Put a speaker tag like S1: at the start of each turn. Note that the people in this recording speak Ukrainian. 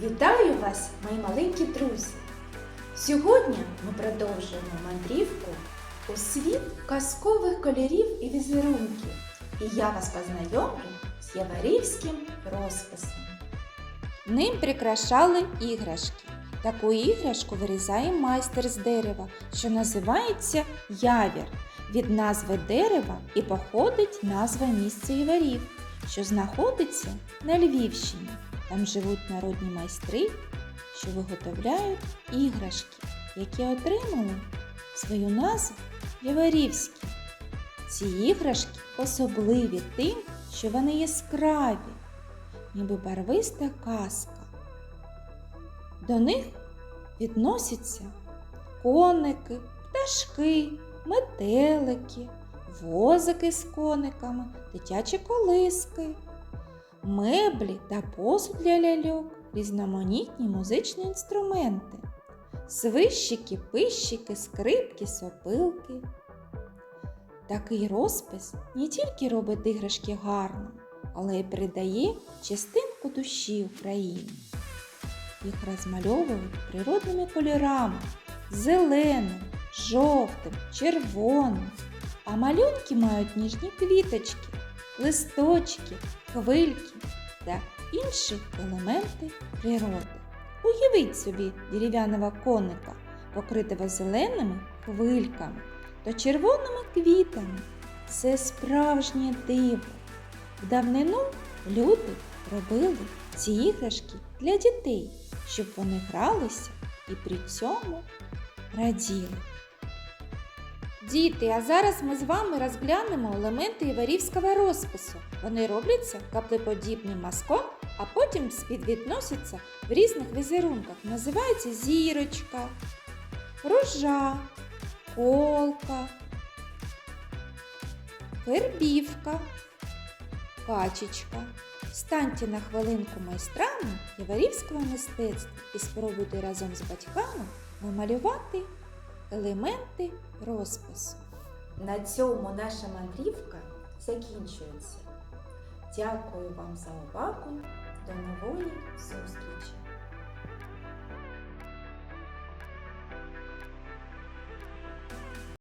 S1: Вітаю вас, мої маленькі друзі! Сьогодні ми продовжуємо мандрівку у світ казкових кольорів і візерунків. І я вас познайомлю з Яворівським розписом.
S2: Ним прикрашали іграшки. Таку іграшку вирізає майстер з дерева, що називається явір. Від назви дерева і походить назва місця Іварів, що знаходиться на Львівщині. Там живуть народні майстри, що виготовляють іграшки, які отримали свою назву Яворівські. Ці іграшки особливі тим, що вони яскраві, ніби барвиста казка. До них відносяться коники, пташки, метелики, возики з кониками, дитячі колиски, меблі та посуд для ляльок, різноманітні музичні інструменти, свищики, пищики, скрипки, сопилки. Такий розпис не тільки робить іграшки гарно, але й передає частинку душі України. Їх розмальовують природними кольорами зеленим, жовтим, червоним. А малюнки мають ніжні квіточки, листочки, хвильки та інші елементи природи. Уявіть собі дерев'яного коника, покритого зеленими хвильками та червоними квітами. Це справжнє диво. В давнину люди робили ці іграшки для дітей, щоб вони гралися і при цьому раділи. Діти, а зараз ми з вами розглянемо елементи іварівського розпису. Вони робляться каплеподібним мазком, а потім співвідносяться в різних візерунках. Називається зірочка, рожа, колка, вербівка, качечка. Станьте на хвилинку майстрами єварівського мистецтва і спробуйте разом з батьками намалювати елементи розпису.
S1: На цьому наша мандрівка закінчується. Дякую вам за увагу. До нової зустрічі!